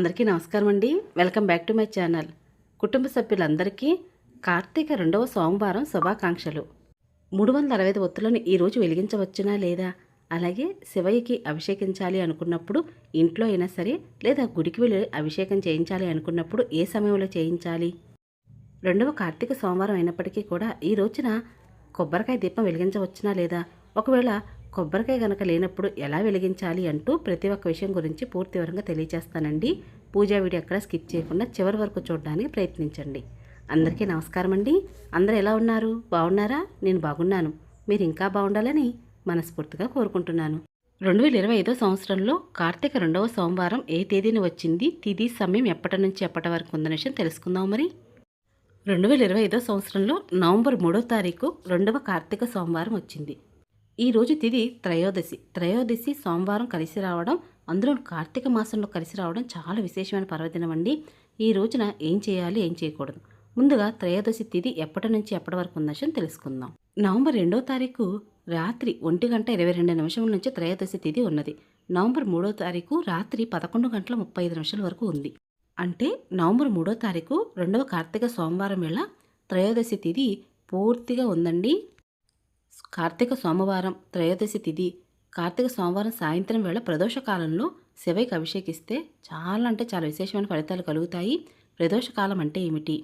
అందరికీ నమస్కారం అండి. Welcome back to my channel. కుటుంబ సభ్యులందరికీ కార్తీక రెండవ సోమవారం శుభాకాంక్షలు. మూడు వందల అరవై ఐదు ఒత్తులను ఈరోజు వెలిగించవచ్చునా లేదా? అలాగే శివయ్యకి అభిషేకించాలి అనుకున్నప్పుడు ఇంట్లో అయినా సరే లేదా గుడికి వెళ్ళి అభిషేకం చేయించాలి అనుకున్నప్పుడు ఏ సమయంలో చేయించాలి? రెండవ కార్తీక సోమవారం అయినప్పటికీ కూడా ఈ రోజున కొబ్బరికాయ దీపం వెలిగించవచ్చునా లేదా? ఒకవేళ కొబ్బరికాయ గనక లేనప్పుడు ఎలా వెలిగించాలి అంటూ ప్రతి ఒక్క విషయం గురించి పూర్తి వివరంగా తెలియజేస్తానండి పూజా వీడియో ఎక్కడ స్కిప్ చేయకుండా చివరి వరకు చూడడానికి ప్రయత్నించండి. అందరికీ నమస్కారం అండి అందరూ ఎలా ఉన్నారు? బాగున్నారా? నేను బాగున్నాను. మీరు ఇంకా బాగుండాలని మనస్ఫూర్తిగా కోరుకుంటున్నాను. రెండు వేల ఇరవై ఐదో సంవత్సరంలో కార్తీక రెండవ సోమవారం ఏ తేదీన వచ్చింది? తిది సమయం ఎప్పటి నుంచి ఎప్పటి వరకు ఉందనే విషయం తెలుసుకుందాం మరి. రెండు వేల ఇరవై ఐదో సంవత్సరంలో నవంబర్ మూడో తారీఖు రెండవ కార్తీక సోమవారం వచ్చింది. ఈ రోజు తిది త్రయోదశి. త్రయోదశి సోమవారం కలిసి రావడం అందులో కార్తీక మాసంలో కలిసి రావడం చాలా విశేషమైన పర్వదినం అండి. ఈ రోజున ఏం చేయాలి ఏం చేయకూడదు? ముందుగా త్రయోదశి తిది ఎప్పటి నుంచి ఎప్పటి వరకు ఉందో విషయం తెలుసుకుందాం. నవంబర్ రెండో తారీఖు రాత్రి ఒంటి గంట ఇరవై రెండు నిమిషం నుంచి త్రయోదశి తిథి ఉన్నది. నవంబర్ మూడో తారీఖు రాత్రి పదకొండు గంటల ముప్పై ఐదు నిమిషాల వరకు ఉంది. అంటే నవంబర్ మూడో తారీఖు రెండవ కార్తీక సోమవారం వేళ త్రయోదశి తిథి పూర్తిగా ఉందండి. కార్తీక సోమవారం త్రయోదశి తిథి కార్తీక సోమవారం సాయంత్రం వేళ ప్రదోషకాలంలో కాలంలో అభిషేకిస్తే చాలా అంటే చాలా విశేషమైన ఫలితాలు కలుగుతాయి. ప్రదోషకాలం అంటే ఏమిటి?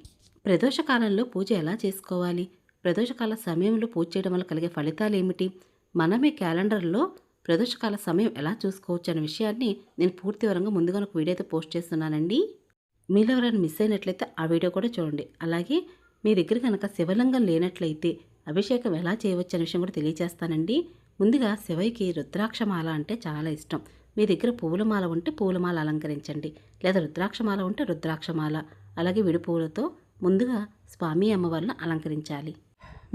ప్రదోషకాలంలో పూజ ఎలా చేసుకోవాలి? ప్రదోషకాల సమయంలో పూజ చేయడం వల్ల కలిగే ఫలితాలు ఏమిటి? మనమే క్యాలెండర్లో ప్రదోషకాల సమయం ఎలా చూసుకోవచ్చు అనే విషయాన్ని నేను పూర్తి వివరంగా ముందుగా ఒక వీడియో అయితే పోస్ట్ చేస్తున్నానండి. మీలో ఎవరైనా మిస్ అయినట్లయితే ఆ వీడియో కూడా చూడండి. అలాగే మీ దగ్గర కనుక శివలింగం లేనట్లయితే అభిషేకం ఎలా చేయవచ్చు అనే విషయం కూడా తెలియజేస్తానండి ముందుగా శివయ్యకి రుద్రాక్షమాల అంటే చాలా ఇష్టం. మీ దగ్గర పూలమాల ఉంటే పూలమాల అలంకరించండి. లేదా రుద్రాక్షమాల ఉంటే రుద్రాక్షమాల. అలాగే విడి ముందుగా స్వామి అమ్మవారిని అలంకరించాలి.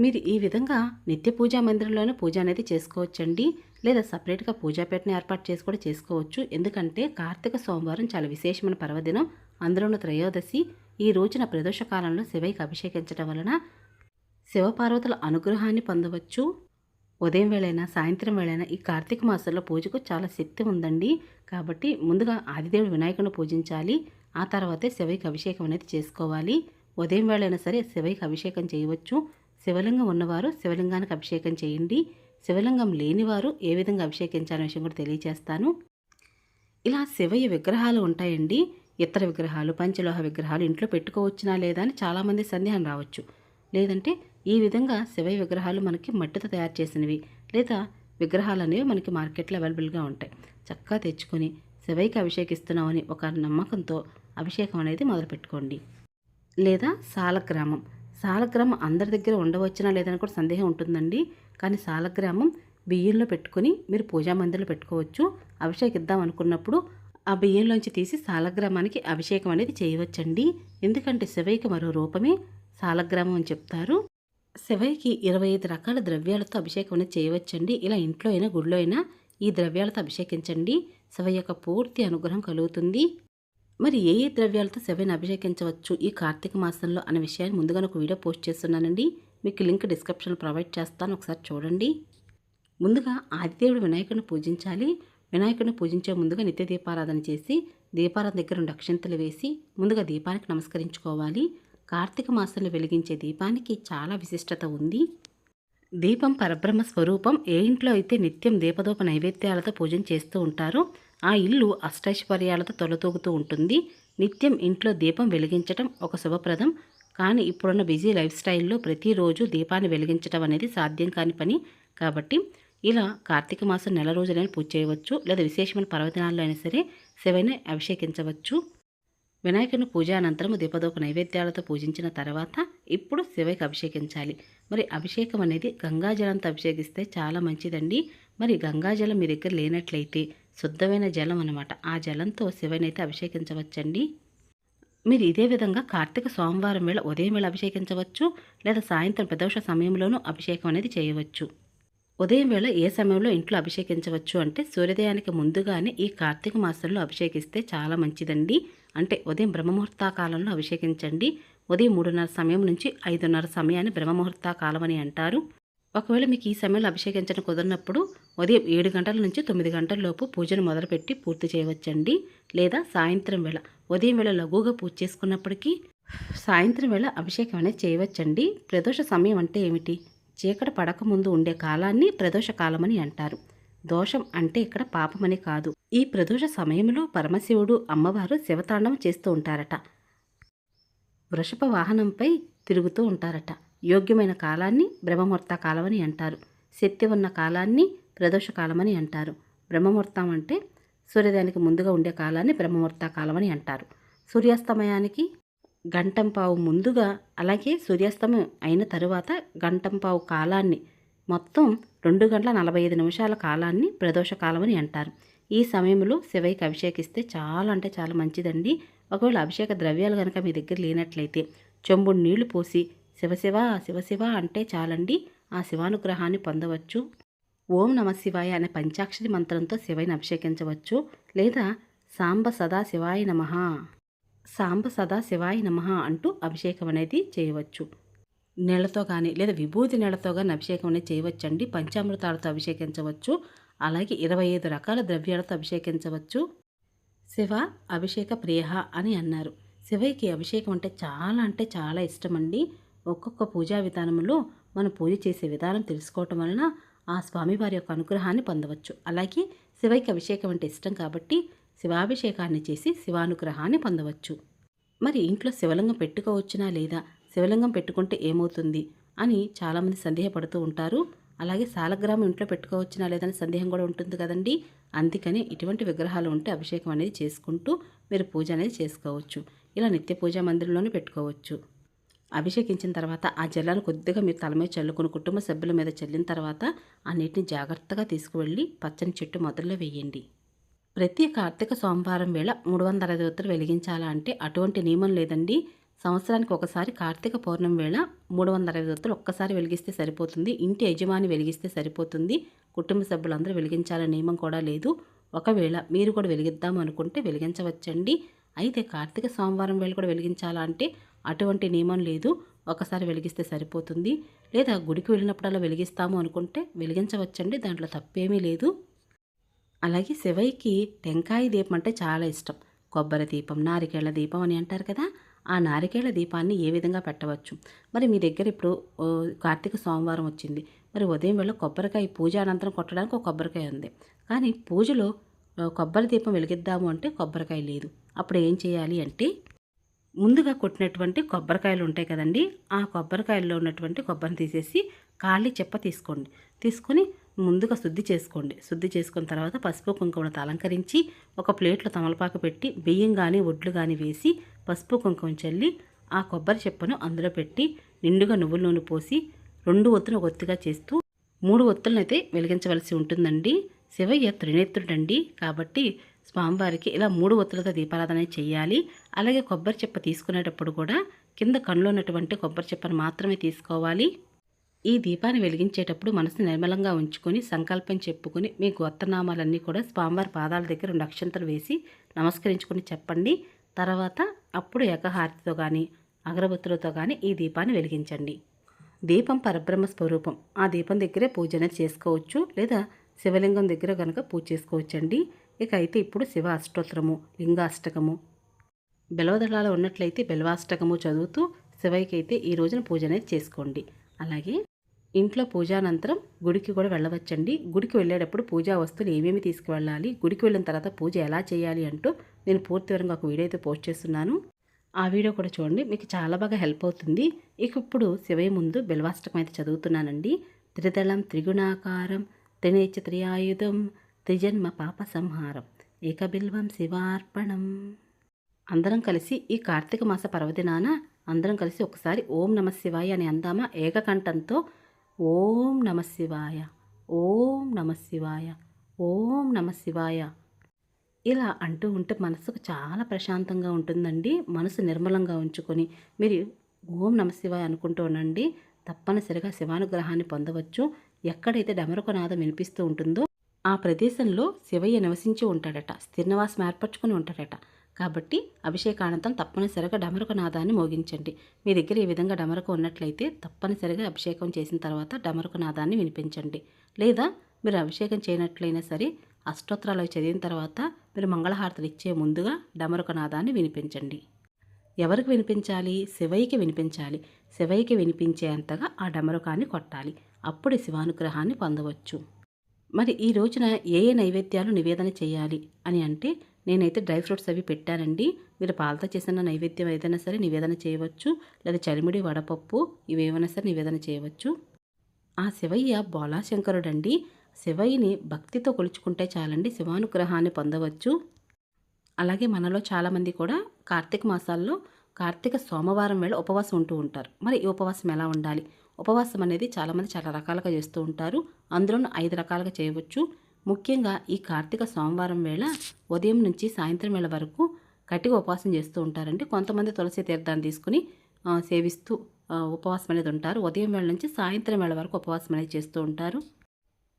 మీరు ఈ విధంగా నిత్య పూజా మందిరంలోనే పూజ అనేది చేసుకోవచ్చండి. లేదా సపరేట్గా పూజాపేటను ఏర్పాటు చేసి కూడా చేసుకోవచ్చు. ఎందుకంటే కార్తీక సోమవారం చాలా విశేషమైన పర్వదినం. అందులోనూ త్రయోదశి. ఈ రోజున ప్రదోష కాలంలో శివయ్యకి అభిషేకించడం వలన శివపార్వతుల అనుగ్రహాన్ని పొందవచ్చు. ఉదయం వేళైనా సాయంత్రం వేళైనా ఈ కార్తీక మాసంలో పూజకు చాలా శక్తి ఉందండి. కాబట్టి ముందుగా ఆదిదేవుడు వినాయకుడిని పూజించాలి. ఆ తర్వాతే శివయ్యకి అభిషేకం అనేది చేసుకోవాలి. ఉదయం వేళైనా సరే శివయ్యకి అభిషేకం చేయవచ్చు. శివలింగం ఉన్నవారు శివలింగానికి అభిషేకం చేయండి. శివలింగం లేనివారు ఏ విధంగా అభిషేకించాలనే విషయం కూడా తెలియజేస్తాను ఇలా శివయ్య విగ్రహాలు ఉంటాయండి. ఇతర విగ్రహాలు పంచలోహ విగ్రహాలు ఇంట్లో పెట్టుకోవచ్చునా లేదా అని చాలామంది సందేహం రావచ్చు. లేదంటే ఈ విధంగా శివయ్య విగ్రహాలు మనకి మట్టితో తయారు చేసినవి లేదా విగ్రహాలు అనేవి మనకి మార్కెట్లో అవైలబుల్గా ఉంటాయి. చక్కగా తెచ్చుకొని శివయ్యకి అభిషేకిస్తున్నామని ఒక నమ్మకంతో అభిషేకం అనేది మొదలుపెట్టుకోండి. లేదా సాలగ్రామం. సాలగ్రామం అందరి దగ్గర ఉండవచ్చునా లేదని కూడా సందేహం ఉంటుందండి. కానీ సాలగ్రామం బియ్యంలో పెట్టుకొని మీరు పూజా మందిరంలో పెట్టుకోవచ్చు. అభిషేకిద్దాం అనుకున్నప్పుడు ఆ బియ్యంలోంచి తీసి సాలగ్రామానికి అభిషేకం అనేది చేయవచ్చండి. ఎందుకంటే శివయ్యకి మరో రూపమే సాలగ్రామం అని చెప్తారు. శివయ్యకి ఇరవై ఐదు రకాల ద్రవ్యాలతో అభిషేకం అనేది చేయవచ్చండి. ఇలా ఇంట్లో అయినా గుడిలో అయినా ఈ ద్రవ్యాలతో అభిషేకించండి. శివయ్య యొక్క పూర్తి అనుగ్రహం కలుగుతుంది. మరి ఏ ఏ ద్రవ్యాలతో శివయ్యని అభిషేకించవచ్చు? ఈ కార్తీక మాసంలో అనే విషయాన్ని ముందుగా ఒక వీడియో పోస్ట్ చేస్తున్నానండి. మీకు లింక్ డిస్క్రిప్షన్లో ప్రొవైడ్ చేస్తాను. ఒకసారి చూడండి. ముందుగా ఆదిదేవుడు వినాయకుడిని పూజించాలి. వినాయకుడిని పూజించే ముందుగా నిత్య దీపారాధన చేసి దీపారాధన దగ్గర రెండు అక్షంతలు వేసి ముందుగా దీపానికి నమస్కరించుకోవాలి. కార్తీక మాసంలో వెలిగించే దీపానికి చాలా విశిష్టత ఉంది. దీపం పరబ్రహ్మ స్వరూపం ఏ ఇంట్లో అయితే నిత్యం దీపదోప నైవేద్యాలతో పూజన చేస్తూ ఉంటారో ఆ ఇల్లు అష్టైశ్వర్యాలతో తొలతూగుతూ ఉంటుంది. నిత్యం ఇంట్లో దీపం వెలిగించటం ఒక శుభప్రదం. కానీ ఇప్పుడున్న బిజీ లైఫ్ స్టైల్లో ప్రతిరోజు దీపాన్ని వెలిగించడం అనేది సాధ్యం కాని పని. కాబట్టి ఇలా కార్తీక మాసం నెల రోజులైనా పూజ చేయవచ్చు. లేదా విశేషమైన పర్వదినాల్లో అయినా సరే శివని అభిషేకించవచ్చు. వినాయకుని పూజ అనంతరం దీపదోప నైవేద్యాలతో పూజించిన తర్వాత ఇప్పుడు శివకి అభిషేకించాలి. మరి అభిషేకం అనేది గంగాజలంతో అభిషేకిస్తే చాలా మంచిదండి. మరి గంగాజలం మీ దగ్గర లేనట్లయితే శుద్ధమైన జలం అనమాట ఆ జలంతో శివని అయితే అభిషేకించవచ్చండి. మీరు ఇదే విధంగా కార్తీక సోమవారం వేళ ఉదయం వేళ అభిషేకించవచ్చు లేదా సాయంత్రం ప్రదోష సమయంలోనూ అభిషేకం అనేది చేయవచ్చు. ఉదయం వేళ ఏ సమయంలో ఇంట్లో అభిషేకించవచ్చు అంటే సూర్యోదయానికి ముందుగానే ఈ కార్తీక మాసంలో అభిషేకిస్తే చాలా మంచిదండి. అంటే ఉదయం బ్రహ్మముహూర్త కాలంలో అభిషేకించండి. ఉదయం మూడున్నర సమయం నుంచి ఐదున్నర సమయాన్ని బ్రహ్మముహూర్త కాలం అని అంటారు. ఒకవేళ మీకు ఈ సమయంలో అభిషేకించడం కుదరినప్పుడు ఉదయం ఏడు గంటల నుంచి తొమ్మిది గంటల లోపు పూజను మొదలుపెట్టి పూర్తి చేయవచ్చండి. లేదా సాయంత్రం వేళ ఉదయం వేళ లఘువుగా పూజ చేసుకున్నప్పటికీ సాయంత్రం వేళ అభిషేకం అనేది చేయవచ్చండి. ప్రదోష సమయం అంటే ఏమిటి? చీకటి పడక ముందు ఉండే కాలాన్ని ప్రదోష కాలమని అంటారు. దోషం అంటే ఇక్కడ పాపమని కాదు. ఈ ప్రదోష సమయంలో పరమశివుడు అమ్మవారు శివతాండవం చేస్తూ ఉంటారట. వృషభ వాహనంపై తిరుగుతూ ఉంటారట. యోగ్యమైన కాలాన్ని బ్రహ్మముహూర్త కాలమని అంటారు. శక్తి ఉన్న కాలాన్ని ప్రదోష కాలమని అంటారు. బ్రహ్మముహూర్తం అంటే సూర్యోదయానికి ముందుగా ఉండే కాలాన్ని బ్రహ్మముహూర్త కాలమని అంటారు. సూర్యాస్తమయానికి గంటంపావు ముందుగా అలాగే సూర్యాస్తమయం అయిన తరువాత గంటంపావు కాలాన్ని మొత్తం రెండు గంటల నలభై ఐదు నిమిషాల కాలాన్ని ప్రదోష అని అంటారు. ఈ సమయంలో శివయ్యకి అభిషేకిస్తే చాలా అంటే చాలా మంచిదండి. ఒకవేళ అభిషేక ద్రవ్యాలు కనుక మీ దగ్గర లేనట్లయితే చెంబుడు నీళ్ళు పోసి శివశివ శివశివ అంటే చాలండి. ఆ శివానుగ్రహాన్ని పొందవచ్చు. ఓం నమ శివాయ అనే పంచాక్షరి మంత్రంతో శివయ్యని అభిషేకించవచ్చు. లేదా సాంబ సదా శివాయ నమః. సాంబ సదా శివాయ నమః అంటూ అభిషేకం అనేది చేయవచ్చు. నీళ్ళతో కానీ లేదా విభూతి నీళ్ళతో కానీ అభిషేకం అనేది చేయవచ్చండి. పంచామృతాలతో అభిషేకించవచ్చు. అలాగే ఇరవై ఐదు రకాల ద్రవ్యాలతో అభిషేకించవచ్చు. శివ అభిషేక ప్రియ అని అన్నారు. శివయ్యకి అభిషేకం అంటే చాలా అంటే చాలా ఇష్టమండి. ఒక్కొక్క పూజా విధానంలో మనం పూజ చేసే విధానం తెలుసుకోవటం వలన ఆ స్వామివారి యొక్క అనుగ్రహాన్ని పొందవచ్చు. అలాగే శివయ్యకి అభిషేకం అంటే ఇష్టం కాబట్టి శివాభిషేకాన్ని చేసి శివానుగ్రహాన్ని పొందవచ్చు. మరి ఇంట్లో శివలింగం పెట్టుకోవచ్చునా లేదా? శివలింగం పెట్టుకుంటే ఏమవుతుంది? అని చాలామంది సందేహపడుతూ ఉంటారు. అలాగే సాలగ్రామం ఇంట్లో పెట్టుకోవచ్చునా లేదని సందేహం కూడా ఉంటుంది కదండి. అందుకని ఇటువంటి విగ్రహాలు ఉంటే అభిషేకం అనేది చేసుకుంటూ మీరు పూజ అనేది చేసుకోవచ్చు. ఇలా నిత్య పూజా మందిరంలోనే పెట్టుకోవచ్చు. అభిషేకించిన తర్వాత ఆ జలాన్ని కొద్దిగా మీరు తల మీద చల్లుకుని కుటుంబ సభ్యుల మీద చల్లిన తర్వాత ఆ నీటిని జాగ్రత్తగా తీసుకువెళ్ళి పచ్చని చెట్టు మొదల్లో వేయండి. ప్రతి కార్తీక సోమవారం వేళ మూడు వందల అరవై ఒత్తులు వెలిగించాలా అంటే అటువంటి నియమం లేదండి. సంవత్సరానికి ఒకసారి కార్తీక పౌర్ణమి వేళ మూడు వందల అరవై ఒత్తులు ఒక్కసారి వెలిగిస్తే సరిపోతుంది. ఇంటి యజమాని వెలిగిస్తే సరిపోతుంది. కుటుంబ సభ్యులందరూ వెలిగించాలనే నియమం కూడా లేదు. ఒకవేళ మీరు కూడా వెలిగిద్దాం అనుకుంటే వెలిగించవచ్చండి. అయితే కార్తీక సోమవారం వేళ కూడా వెలిగించాలా అంటే అటువంటి నియమం లేదు. ఒకసారి వెలిగిస్తే సరిపోతుంది. లేదా గుడికి వెళ్ళినప్పుడల్లా వెలిగిస్తాము అనుకుంటే వెలిగించవచ్చండి. దాంట్లో తప్పేమీ లేదు. అలాగే శివయ్యకి టెంకాయ దీపం అంటే చాలా ఇష్టం. కొబ్బరి దీపం నారికేళ్ళ దీపం అని అంటారు కదా ఆ నారికేళ్ళ దీపాన్ని ఏ విధంగా పెట్టవచ్చు? మరి మీ దగ్గర ఇప్పుడు కార్తీక సోమవారం వచ్చింది. మరి ఉదయం వేళ కొబ్బరికాయ పూజ అనంతరం కొట్టడానికి ఒక కొబ్బరికాయ ఉంది. కానీ పూజలో కొబ్బరి దీపం వెలిగిద్దాము అంటే కొబ్బరికాయ లేదు. అప్పుడు ఏం చేయాలి అంటే ముందుగా కొట్టినటువంటి కొబ్బరికాయలు ఉంటాయి కదండి ఆ కొబ్బరికాయల్లో ఉన్నటువంటి కొబ్బరిని తీసేసి ఖాళీ చెప్ప తీసుకోండి. తీసుకొని ముందుగా శుద్ధి చేసుకోండి. శుద్ధి చేసుకున్న తర్వాత పసుపు కుంకుమతో అలంకరించి ఒక ప్లేట్లో తమలపాకు పెట్టి బియ్యం కానీ ఒడ్లు కానీ వేసి పసుపు కుంకుమ చల్లి ఆ కొబ్బరి చెప్పను అందులో పెట్టి నిండుగా నువ్వుల నూనె పోసి రెండు ఒత్తులు ఒక ఒత్తిగా చేస్తూ మూడు ఒత్తులనైతే వెలిగించవలసి ఉంటుందండి. శివయ్య త్రినేత్రుడండి. కాబట్టి స్వామివారికి ఇలా మూడు ఒత్తులతో దీపారాధన చేయాలి. అలాగే కొబ్బరి చెప్ప తీసుకునేటప్పుడు కూడా కింద కన్నులో ఉన్నటువంటి కొబ్బరి చెప్పను మాత్రమే తీసుకోవాలి. ఈ దీపాన్ని వెలిగించేటప్పుడు మనసు నిర్మలంగా ఉంచుకొని సంకల్పం చెప్పుకొని మీ గోత్రనామాలన్నీ కూడా స్వామివారి పాదాల దగ్గర రెండు అక్షంతలు వేసి నమస్కరించుకొని చెప్పండి. తర్వాత అప్పుడు ఏకహారతితో కానీ అగరబత్తులతో కానీ ఈ దీపాన్ని వెలిగించండి. దీపం పరబ్రహ్మ స్వరూపం. ఆ దీపం దగ్గరే పూజ చేసుకోవచ్చు లేదా శివలింగం దగ్గర కనుక పూజ చేసుకోవచ్చండి. ఇక అయితే ఇప్పుడు శివ అష్టోత్తరము లింగాష్టకము. బెలవదళాలు ఉన్నట్లయితే బెలవాష్టకము చదువుతూ శివయ్యకి అయితే ఈ రోజున పూజ అనేది చేసుకోండి. అలాగే ఇంట్లో పూజానంతరం గుడికి కూడా వెళ్ళవచ్చండి. గుడికి వెళ్ళేటప్పుడు పూజా వస్తువులు ఏమేమి తీసుకువెళ్ళాలి? గుడికి వెళ్ళిన తర్వాత పూజ ఎలా చేయాలి అంటూ నేను పూర్తి వివరంగా ఒక వీడియో అయితే పోస్ట్ చేస్తున్నాను. ఆ వీడియో కూడా చూడండి. మీకు చాలా బాగా హెల్ప్ అవుతుంది. ఇక ఇప్పుడు శివయ్య ముందు బిల్వాష్టకం అయితే చదువుతున్నానండి. త్రిదళం త్రిగుణాకారం త్రినేచ త్రియాయుధం త్రిజన్మ పాప సంహారం ఏకబిల్వం శివార్పణం. అందరం కలిసి ఈ కార్తీక మాస పర్వదినాన అందరం కలిసి ఒకసారి ఓం నమ శివాయ అని అందామా? ఏకకంఠంతో ఓం నమ శివాయ ఓం నమ శివాయ ఓం నమ శివాయ. ఇలా అంటూ ఉంటే మనసుకు చాలా ప్రశాంతంగా ఉంటుందండి మనసు నిర్మలంగా ఉంచుకొని. మీరు ఓం నమ శివాయ అనుకుంటూ ఉండండి తప్పనిసరిగా శివానుగ్రహాన్ని పొందవచ్చు. ఎక్కడైతే డమరుకనాదం వినిపిస్తూ ఉంటుందో ఆ ప్రదేశంలో శివయ్య నివసించి ఉంటాడట స్థిరనివాసం ఏర్పరచుకొని ఉంటాడట. కాబట్టి అభిషేకానంతం తప్పనిసరిగా డమరుక నాదాన్ని మోగించండి. మీ దగ్గర ఈ విధంగా డమరుక ఉన్నట్లయితే తప్పనిసరిగా అభిషేకం చేసిన తర్వాత డమరుక నాదాన్ని వినిపించండి. లేదా మీరు అభిషేకం చేయనట్లయినా సరే అష్టోత్తరాలు చదివిన తర్వాత మీరు మంగళహారతులు ఇచ్చే ముందుగా డమరుక నాదాన్ని వినిపించండి. ఎవరికి వినిపించాలి? శివయ్యకి వినిపించాలి. శివయ్యకి వినిపించే అంతగా ఆ డమరుకాన్ని కొట్టాలి. అప్పుడు శివానుగ్రహాన్ని పొందవచ్చు. మరి ఈ రోజున ఏ ఏ నైవేద్యాలు నివేదన చేయాలి అని అంటే నేనైతే డ్రై ఫ్రూట్స్ అవి పెట్టానండి. మీరు పాలతో చేసిన నైవేద్యం ఏదైనా సరే నివేదన చేయవచ్చు. లేదా చలిమిడి వడపప్పు ఇవేమైనా సరే నివేదన చేయవచ్చు. ఆ శివయ్య బోలాశంకరుడండి. శివయ్యని భక్తితో కొలుచుకుంటే చాలండి. శివానుగ్రహాన్ని పొందవచ్చు. అలాగే మనలో చాలామంది కూడా కార్తీక మాసాల్లో కార్తీక సోమవారం వేళ ఉపవాసం ఉంటూ ఉంటారు. మరి ఈ ఉపవాసం ఎలా ఉండాలి? ఉపవాసం అనేది చాలామంది చాలా రకాలుగా చేస్తూ ఉంటారు. అందులోనూ ఐదు రకాలుగా చేయవచ్చు. ముఖ్యంగా ఈ కార్తీక సోమవారం వేళ ఉదయం నుంచి సాయంత్రం వేళ వరకు గట్టిగా ఉపవాసం చేస్తూ ఉంటారండి. కొంతమంది తులసి తీర్థాన్ని తీసుకుని సేవిస్తూ ఉపవాసం అనేది ఉంటారు. ఉదయం వేళ నుంచి సాయంత్రం వేళ వరకు ఉపవాసం అనేది చేస్తూ ఉంటారు.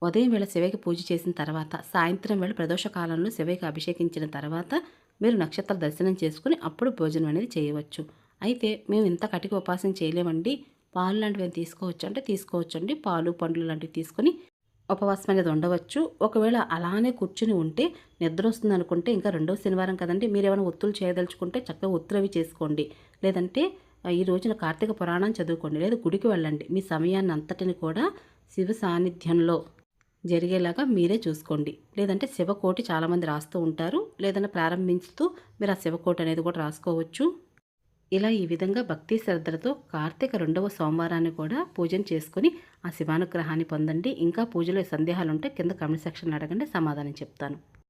ఉదయం వేళ శివకి పూజ చేసిన తర్వాత సాయంత్రం వేళ ప్రదోష కాలంలో శివకి అభిషేకించిన తర్వాత మీరు నక్షత్ర దర్శనం చేసుకుని అప్పుడు భోజనం అనేది చేయవచ్చు. అయితే మేము ఇంత కటిక ఉపాసన చేయలేమండి. పాలు లాంటివి తీసుకోవచ్చు అంటే తీసుకోవచ్చు అండి. పాలు పండ్లు లాంటివి తీసుకొని ఉపవాసం అనేది ఉండవచ్చు. ఒకవేళ అలానే కూర్చుని ఉంటే నిద్ర వస్తుంది అనుకుంటే ఇంకా రెండో శనివారం కదండి మీరు ఏమైనా ఒత్తులు చేయదలుచుకుంటే చక్కగా ఒత్తులు అవి చేసుకోండి. లేదంటే ఈ రోజున కార్తీక పురాణం చదువుకోండి లేదా గుడికి వెళ్ళండి. మీ సమయాన్ని అంతటిని కూడా శివ సాన్నిధ్యంలో జరిగేలాగా మీరే చూసుకోండి. లేదంటే శివకోటి చాలామంది రాస్తూ ఉంటారు. లేదంటే ప్రారంభించుతూ మీరు ఆ శివకోటి అనేది కూడా రాసుకోవచ్చు. ఇలా ఈ విధంగా భక్తి శ్రద్ధలతో కార్తీక రెండవ సోమవారాన్ని కూడా పూజను చేసుకుని ఆ శివానుగ్రహాన్ని పొందండి. ఇంకా పూజలో సందేహాలు ఉంటే కింద కమెంట్ సెక్షన్లో అడగండి. సమాధానం చెప్తాను.